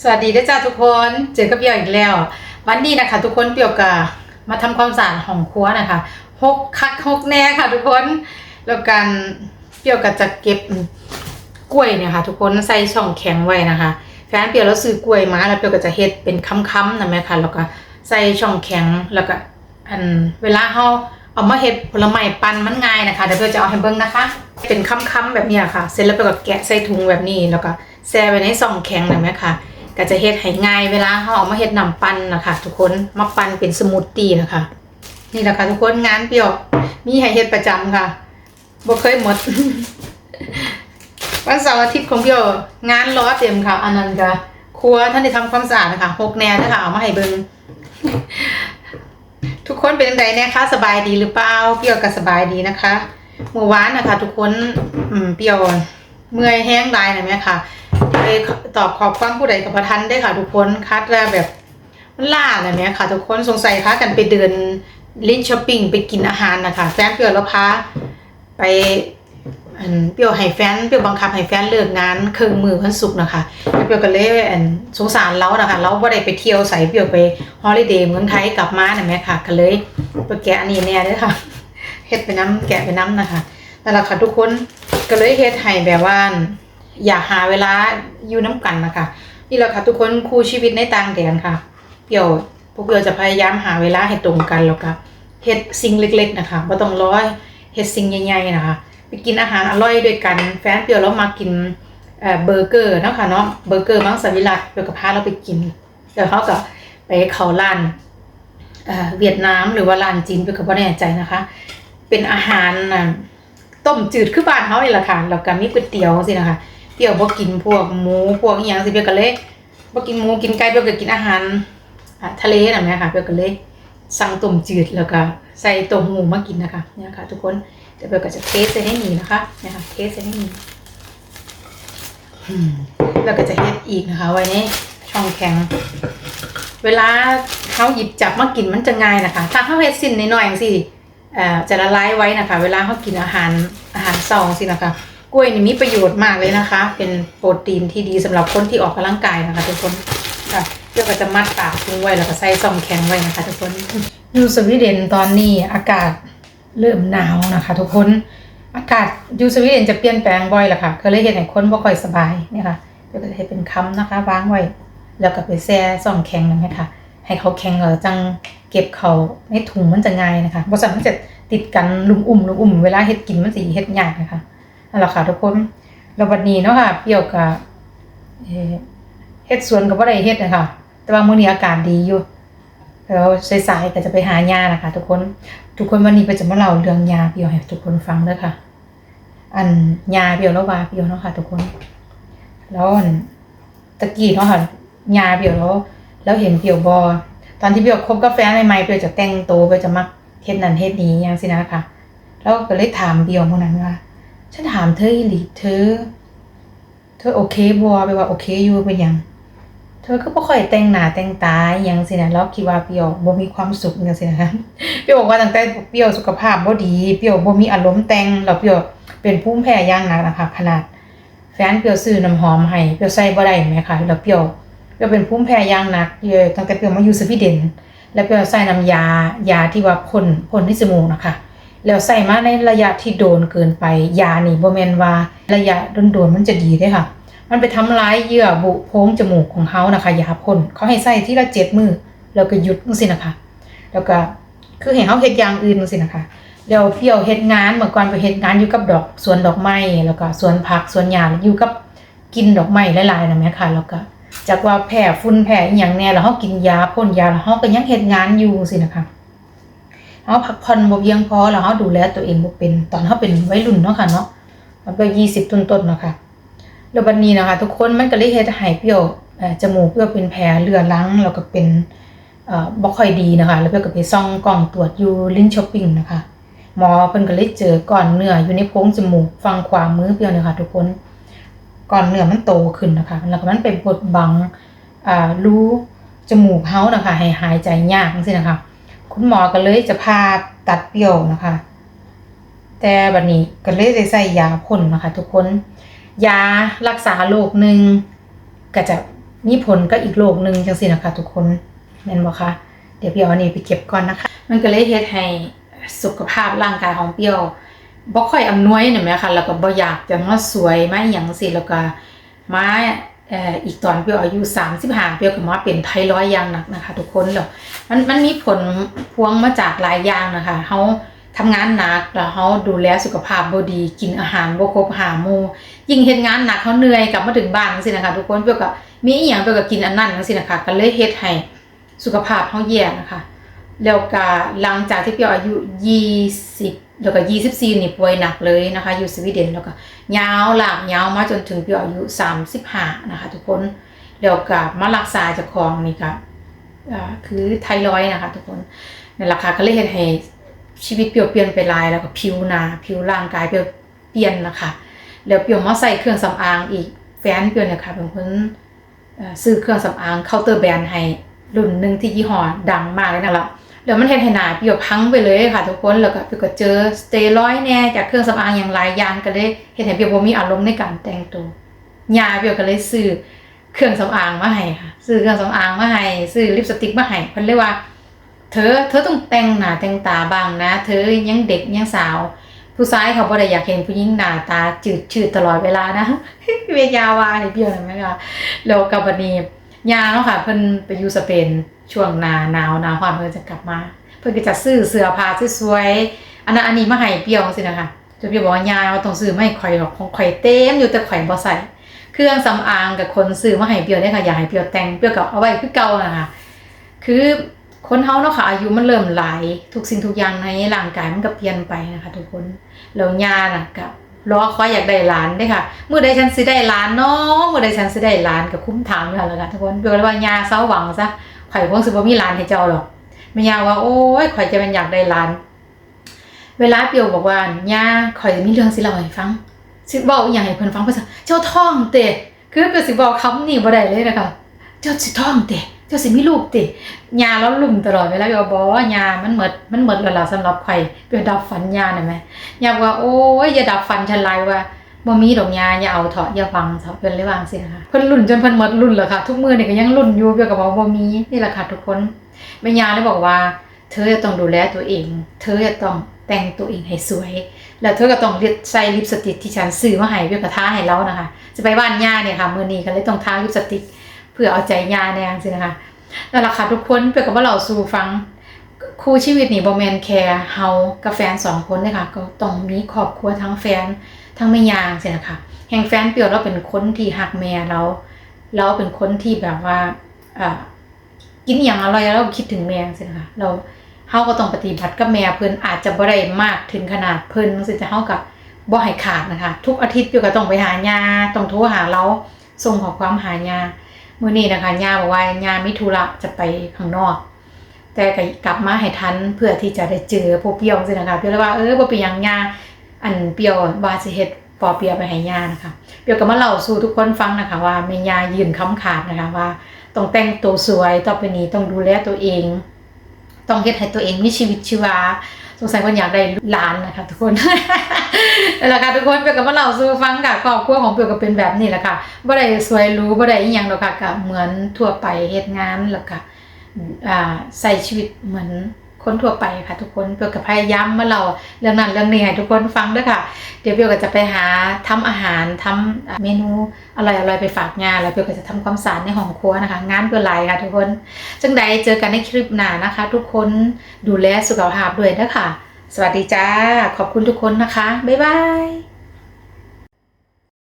สวัสดีด้วยจ้าทุกคนเจอกับเปียวอีกแล้ว วันนี้นะคะ ทุกคนเปียวกะมาทำความสะอาดห้องครัวนะคะหกคักหกแน่ค่ะ ทุกคนแล้วกันเปียวก็จะเก็บกล้วยเนี่ยค่ะ ทุกคนใส่ช่องแข็งไว้นะคะแฟนเปียวแล้วซื้อกล้วยมาแล้วเปียวก็จะเฮ็ดเป็นค้ำๆนะแม่ค่ะแล้วก็ใส่ช่องแข็งแล้วก็อันเวลาเฮาเอามาเฮ็ดผลไม้ปั่นมันง่ายนะคะเดี๋ยวเปียวจะเอาให้เบิ่งนะคะ เป็นค้ำๆแบบนี้ค่ะ เสร็จแล้วเปียวก็แกะใส่ถุงแบบนี้แล้วก็แช่ไว้ในช่องแข็งนะแม่ค่ะ ก็จะเฮ็ดให้ง่ายเวลาเราเอามาเฮ็ดน้ำปั่นนะคะทุกคนมาปั่นเป็นสมูทตี้นะคะ นี่แหละค่ะทุกคนงานเปรี้ยว มีให้เฮ็ดประจำค่ะบ่เคยหมด วันเสาร์อาทิตย์ของเปรี้ยวงานล้อเต็มค่ะอันนั้นก็ครัวท่านได้ทำความสะอาดนะคะหกแนวนะคะเอามาให้เบิ่งทุกคนเป็นจังไดแน่คะสบายดีหรือเปล่าเปรี้ยวก็สบายดีนะคะเมื่อวานนะคะ ทุกคนอืมเปรี้ยวเมื่อยแห้งหลายนะแม่ค่ะ เลยตอบขอบความผู้ใดกับประทันได้ค่ะ ทุกคนคัดแล้วแบบมันล่าอะไรเนี้ยค่ะ ทุกคนสงสัยพากันไปเดินลิ้นช้อปปิ้งไปกินอาหารนะคะแฟนเปรียวแล้วพาไปอันเปรียวให้แฟนเปรียวบังคับให้แฟนเลิกงานเครื่องมือวันศุกร์นะคะเปรียวก็เลยอันสงสารเรานะคะเราบ่ได้ไปเที่ยวใส่เปรียวไปฮอลิเดย์เมืองไทยกลับมาน่ะแม่ค่ะก็เลยไปแกะอันนี้แน่เด้อค่ะเฮ็ดไปน้ำแกะไปน้ำนะคะนั่นแหละค่ะทุกคนก็เลยเฮ็ดให้แบบว่า อยากหาเวลาอยู่น้ำกันนะคะนี่แหละค่ะทุกคนคู่ชีวิตในต่างแดนค่ะเปี่ยวพวกเปี่ยวจะพยายามหาเวลาให้ตรงกันแล้วก็เฮ็ดสิ่งเล็ก ๆ นะคะบ่ต้องร้อยเฮ็ดสิ่งใหญ่ๆนะคะไปกินอาหารอร่อยด้วยกัน แฟนเปี่ยวเรามากินเอ่อเบอร์เกอร์เนาะค่ะเนาะเบอร์เกอร์มังสวิรัตเปี่ยวกับพาเราไปกินเดี๋ยวเขาก็ไปเขาร้านเอ่อเวียดนามหรือว่าร้านจีนเปี่ยวก็บ่แน่ใจนะคะ เป็นอาหารต้มจืดคือบ้านเฮานี่แหละค่ะแล้วก็มีก๋วยเตี๋ยวสินะคะ เปรี้ยวบ่กินพวกหมูพวกอีหยังสิเปียวก็เลยบ่กินหมูกินไก่เปียวก็กินอาหารอะทะเลน่ะแม่ค่ะเปียวก็เลยสั่งต้มจืดแล้วก็ใส่ต้มหมูมากินนะคะเนี่ยค่ะ ทุกคนเดี๋ยวเปียวก็จะเทใส่ในนี้นะคะเนี่ยค่ะเทสในนี้อืมแล้วก็จะเฮ็ดอีกนะคะ ไว้ในช่องแข็ง เวลาเขาหยิบจับมากินมันจะง่ายนะคะ ถ้าเขาเฮ็ดสิ้นน้อยๆอยสิเอ่อจะละลายไว้นะคะ เวลาเขากินอาหารอาหารซองสินะคะ กล้วยนี่มีประโยชน์มากเลยนะคะ เป็นโปรตีนที่ดีสำหรับคนที่ออกกำลังกายนะคะทุกคนค่ะเดี๋ยวก็จะมัดปากทิ้งไว้แล้วก็ใส่ซองแข็งไว้นะคะทุกคนอยู่สวีเดนตอนนี้อากาศเริ่มหนาวนะคะ ทุกคนอากาศอยู่สวีเดนจะเปลี่ยนแปลงบ่อยแหละค่ะก็เลยเห็นให้คนบ่ค่อยสบายเนี่ยค่ะเดี๋ยวก็จะให้เป็นคำนะคะวางไว้ แล้วก็ไปแช่ซองแข็งนะคะให้เขาแข็งเออจังเก็บเขาในถุงมันจะง่ายนะคะบริษัทมันจะติดกันลุมอุ่มลุมอุ่มเวลาเฮ็ดกินมันสิเฮ็ดยากนะคะ นั่นแหละค่ะทุกคนแล้ววันนี้เนาะค่ะเปรี้ยวกับเฮ็ดสวนกับว่าได้เฮ็ดนะคะแต่ว่ามื้อนี้อากาศดีอยู่แล้วสายๆก็จะไปหาหญ้านะคะ ทุกคนทุกคนวันนี้ก็จะมาเล่าเรื่องหญ้าเปรี้ยวให้ทุกคนฟังเด้อค่ะ อันหญ้าเปรี้ยวแล้วว่าเปรี้ยวเนาะค่ะ ทุกคน แล้วตะกี้เนาะค่ะหญ้าเปรี้ยวแล้วแล้วเห็นเปรี้ยวบ่ตอนที่เปรี้ยวคบกับแฟใหม่ๆเปรี้ยวจะแต่งตัวเปรี้ยวจะมักเฮ็ดนั่นเฮ็ดนี้อย่างสินะคะแล้วก็เลยถามเปรี้ยวมื้อนั้นว่า ฉันถามเธออีหลีเธอ เธอโอเคบัวไปว่าโอเคอยู่เป็นยัง เธอก็บ่ค่อยแต่งหน้าแต่งตาอหยังสินะแล้วคิดว่าเปรี้ยวบ่มีความสุขจังซี่นะเปรี้ยวบอกว่าตั้งแต่เปรี้ยวสุขภาพบ่ดีเปรี้ยวบ่มีอารมณ์แต่งแล้วเปรี้ยวเป็นภูมิแพ้อย่างหนักนะคะขนาดแฟนเปรี้ยวซื้อน้ำหอมให้เปรี้ยวใส่บ่ได้แหมคะแล้วเปรี้ยวเปรี้ยวเป็นภูมิแพ้อย่างหนักเยอะตั้งแต่เปรี้ยวมาอยู่สวีเดนแล้วเปรี้ยวใส่น้ำยายาที่ว่าพ่นพ่นที่จมูกนะคะ แล้วใส่มาในระยะที่โดนเกินไป ยานี่บ่แมนว่าระยะโดนๆมันจะดีเด้ค่ะ มันไปทำร้ายเยื่อบุโพรงจมูกของเขานะคะยาพ่นเขาให้ใส่ที่ละเจ็ดมือแล้วก็หยุดจังซี่นะคะ แล้วก็คือให้เขาเฮ็ดอย่างอื่นจังซี่นะคะแล้วเพี่ยวเฮ็ดงานเมื่อก่อนไปเฮ็ดงานอยู่กับดอกสวนดอกไม้แล้วก็สวนผักสวนหญ้าอยู่กับกินดอกไม้หลายๆนะแม่ค่ะ แล้วก็จากว่าแพ้ฝุ่นแพ้อีหยังแน่แล้วเฮากินยาพ่นยาแล้วเฮาก็ยังเฮ็ดงานอยู่จังซี่นะคะ เราพักผ่อนบ่เพียงพอแล้วเราดูแลตัวเองบ่เป็นตอนเราเป็นวัยรุ่นเนาะค่ะเนาะมันก็ยี่สิบต้นๆเนาะค่ะแล้วบัดนี้นะคะ ทุกคนมันก็เลยเฮ็ดให้เปรี้ยวจมูกเปรี้ยวเป็นแผลเลือดลังแล้วก็เป็นเอ่อบ่ค่อยดีนะคะ แล้วเปรี้ยวก็ไปส่องกล้องตรวจอยู่ลิ้นช้อปปิ้งนะคะหมอเพิ่นก็เลยเจอก้อนเนื้ออยู่ในโพรงจมูกฝั่งขวามือเปรี้ยวเนี่ยค่ะ ทุกคนก้อนเนื้อมันโตขึ้นนะคะ แล้วก็มันไปบดบังอ่ารูจมูกเฮานะคะให้หายใจยากจังซี่นะคะ คุณหมอก็เลยจะพาตัดเปรี้ยวนะคะ แต่บัดนี้ก็เลยได้ใส่ยาพ่นนะคะ ทุกคน ยารักษาโรคหนึ่งก็จะมีผลก็อีกโรคหนึ่งจังสินะคะ ทุกคนแม่นบ่คะเดี๋ยวเปียวอันนี้ไปเก็บก่อนนะคะ มันก็เลยเฮ็ดให้สุขภาพร่างกายของเปียวบ่ค่อยอำนวยนี่แหมค่ะแล้วก็บ่อยากจะมาสวยมาอหยังสิแล้วก็มา อีกตอนเปียวอายุ35เปียวก็มาเป็นไทรอยอย่างหนักนะคะ ทุกคนแล้วมันมันมีผลพวงมาจากหลายอย่างนะคะเฮาทำงานหนักแล้วเฮาดูแลสุขภาพบดี กินอาหารบ่ครบหาหมู ยิ่งเฮ็ดงานหนักเขาเหนื่อยกลับมาถึงบ้านจังซี่นะคะ ทุกคนเปียวก็มีอีหยังเปียวก็กินอันนั้นจังซี่นะคะก็เลยเฮ็ดให้สุขภาพเฮาแย่นะคะ แล้วก็หลังจากที่เปียวอายุ20 แล้วก็24นี่ป่วยหนักเลยนะคะ อยู่สวีเดนแล้วก็ยาวหลากยาวมาจนถึงเปียวอายุ35นะคะ ทุกคนแล้วก็มารักษาจ้าของนี่ก็อ่าคือไทรอยนะคะ ทุกคนนั่นแหละค่ะก็เลยเฮ็ดให้ชีวิตเปลี่ยวเปลี่ยนไปลายแล้วก็ผิวหนาผิวร่างกายเปลี่ยวเปลี่ยนนะคะแล้วเปลี่ยวมาใส่เครื่องสำอางอีกแฟนเปลี่ยวเนี่ยค่ะเป็นคนซื้อเครื่องสำอางเคาน์เตอร์แบรนด์ให้รุ่นหนึ่งที่ยี่ห้อดังมากเลยนั่ะ แล้วมันเฮ็ดให้หน้าเปียวพังไปเลยค่ะทุกคนแล้วก็เปียวก็เจอสเตียรอยแน่จากเครื่องสำอางอย่างหลายอย่างก็เลยเฮ็ดให้เปียวบ่มีอารมณ์ในการแต่งตัวยาเปียวก็เลยซื้อเครื่องสำอางมาให้ค่ะซื้อเครื่องสำอางมาให้ซื้อลิปสติกมาให้เพิ่นเลยว่าเธอเธอต้องแต่งหน้าแต่งตาบ้างนะ เธอยังเด็กยังสาว ผู้ชายเขาบ่ได้อยากเห็นผู้หญิงหน้าตาจืดชืดตลอดเวลานะเวียยาวาให้เบี้ยวนะแม่ค่ะแล้วกับบัดนี้ ยาเนาะค่ะ เพิ่นไปอยู่สเปนช่วงหนาหนาวหนาวความเพิ่นจะกลับมา เพิ่นก็จะซื้อเสื้อผ้าสวยๆอันนั้นอันนี้มาให้เปียวสินะคะจะเปียวบอกว่ายาว่าต้องซื้อมาให้ข่อยหรอกของข่อยเต็มอยู่แต่ข่อยบ่ใส่เครื่องสำอางกับคนซื้อมาให้เปียวเนี่ยค่ะอยากให้เปียวแต่งเปียวก็เอาไว้คือเก่านะคะคือคนเฮาเนาะค่ะอายุมันเริ่มหลายทุกสิ่งทุกอย่างในร่างกายมันก็เปลี่ยนไปนะคะ ทุกคนแล้วยาน่ะก็ รอคอยอยากได้หลานด้ค่ะเมื่อใดฉันสิได้หลานเนาะเมื่อใดฉันสิได้หลานก็คุ้มถามอยู่หั่นล่ะค่ะทุกคนเปียวเลยว่ายาเศร้าหวังซะข่อยคงสิบ่มีหลานให้เจ้าหรอกแม่ยาว่า โอ้ยข่อยจะเป็นอยากได้หลาน เวลาเปียวบอกว่ายาข่อยมีเรื่องสิเล่าให้ฟังสิบอกอีหยังให้เพิ่นฟังเพิ่นเจ้าท้องเตะคือเพิ่นสิบอกคำนี้บ่ได้เลยนะคะเจ้าสิท้องเตะ เจ้าสิมีลูกเตะยาแล้วลุ่มตลอดเวลาเปียวบอกว่ายามันหมดมันหมดแล้วล่ะสำหรับข่อยเปียวดับฝันยาหน่ะแม่ยาว่าโอ้ยอย่าดับฝันฉันหลยว่าบ่มีดอกยาอย่าเอาเถาะอย่าฟังเถาะเพิ่นเลยว่าจังซี่นะคะเพิ่นลุ้นจนเพิ่นหมดลุ้นแล้วค่ะ ทุกมื้อนี่ยก็ยังลุ้นอยู่เปียวก็บว่าบ่มีนี่แหละค่ะทุกคนแม่ยาเลยบอกว่า เธอจะต้องดูแลตัวเอง เธอจะต้องแต่งตัวเองให้สวย แล้วเธอก็ต้องเลือกใส่ลิปสติกที่ฉันซื้อมาให้เพื่อกระทาให้เรานะคะ จะไปบ้านย่าเนี่ยค่ะมือนี้ก็เลยต้องทาลิปสติก พื่อเอาใจยาแน่จังซี่นะคะนั่นแหละค่ะทุกคนเพื่อกับว่าเราสู่ฟังคู่ชีวิตนี่บ่แมนแค่เฮากับแฟนสองคนเด้ค่ะก็ต้องมีครอบครัวทั้งแฟนทั้งแม่ยาจังซี่นะคะแห่งแฟนเปียวเราเป็นคนที่ฮักแม่เราเราเป็นคนที่แบบว่าอ่ากินอย่างอร่อยแล้วคิดถึงแม่จังซี่นะคะเราเฮาก็ต้องปฏิบัติกับแม่เพิ่นอาจจะบ่ได้มากถึงขนาดเพิ่นจังซี่แต่เฮาก็บ่ให้ขาดนะคะ ทุกอาทิตย์อยู่ก็ต้องไปหายาต้องโทรหาเราส่งขอความหายา มื้อนี้นะคะย่าบอกว่าย่ามีธุระจะไปข้างนอก แต่ก็กลับมาให้ทันเพื่อที่จะได้เจอพวกเปียวจังซี่นะคะเปียวเลยว่าเออบ่เป็นหยังย่าอันเปียวว่าสิเฮ็ดปอเปียะไปให้ย่านะคะเปียวก็มาเล่าสู่ทุกคนฟังนะคะ ว่าแม่ย่ายืนค้ำขาดนะคะว่าต้องแต่งตัวสวยต่อไปนี้ต้องดูแลตัวเอง ต้องเฮ็ดให้ตัวเองมีชีวิตชีวา สงสัยคนอยากได้ล้านนะคะ ทุกคนนั่นแหละค่ะทุกคนเปียวกับเราสู่ฟังกับครอบครัวของเปียวก็เป็นแบบนี้แหละค่ะบ่ได้สวยรู้บ่ได้อีหยังหรอกค่ะก็เหมือนทั่วไปเหตุงานแล้วก็อ่าใส่ชีวิตเหมือน คนทั่วไปค่ะทุกคนเปียวกับพยายามมาเราเรื่องนั้นเรื่องนี้ให้ทุกคนฟังด้วยค่ะ เดี๋ยวเปียวก็จะไปหาทำอาหารทำอ่าเมนูอร่อยๆไปฝากงาน แล้วเปียวก็จะทำความสะอาดในห้องครัวนะคะ งานเปียวหลายค่ะทุกคนจังใดเจอกันในคลิปหน้านะคะ ทุกคนดูแลสุขภาพด้วยนะคะสวัสดีจ้าขอบคุณทุกคนนะคะบ๊ายบาย